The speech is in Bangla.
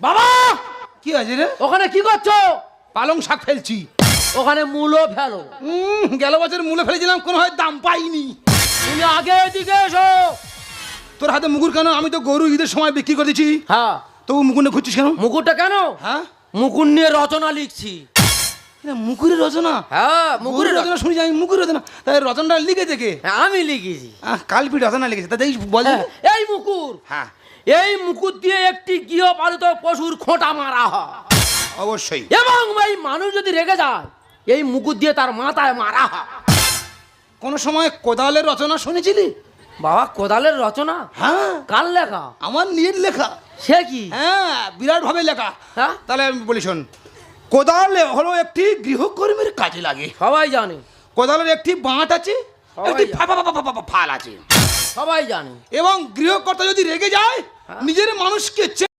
বাবা! কি হয়েছে রে? ওখানে কি করছ? পালং শাক ফেলছি। ওখানে মূলো ফেলো। গেল বছর মূলো ফেলেছিলাম কোনো হয় দাম পাইনি। তুমি আগে এদিকে এসো। তোর হাতে মুগুর কেন? আমি তো গরু ঈদের সময় বিক্রি করে দিচ্ছি। হ্যাঁ। তবু মুকুর নিয়ে খুঁজছিস কেন? মুকুরটা কেন? হ্যাঁ? মুকুর নিয়ে রচনা লিখছি। এটা মুকুরের রচনা। হ্যাঁ মুকুরের মুকুরের রচনা শুনেছি আমি মুকুর রচনা। তাই রচনাটা লিখেছে কে হ্যাঁ, আমি লিখেছি। কালপি রচনা লিখেছে। তাতে এই বল। হ্যাঁ, এই মুকুর হ্যাঁ। এই মুকুর দিয়ে একটি গৃহপালিত পশুর খোঁটা মারা হয়। অবশ্যই। এবং এই মানুষ যদি রেগে যায় এই মুকুর দিয়ে তার মাথায় মারা হয়। কোন সময় কোদালের রচনা শুনেছিলি? বাবা কোদালের রচনা? হ্যাঁ। কার লেখা? আমার নিজের লেখা। সে কি? হ্যাঁ বিরাট ভাবে লেখা। হ্যাঁ? তাহলে আমি বলি শোন কোদাল হলো একটি গৃহকর্মীর কাজে লাগে। সবাই জানে। কোদালের একটি বাঁট আছে একটি ফাল আছে। সবাই জানে। এবং গৃহকর্তা যদি রেগে যায় নিজের মানুষকে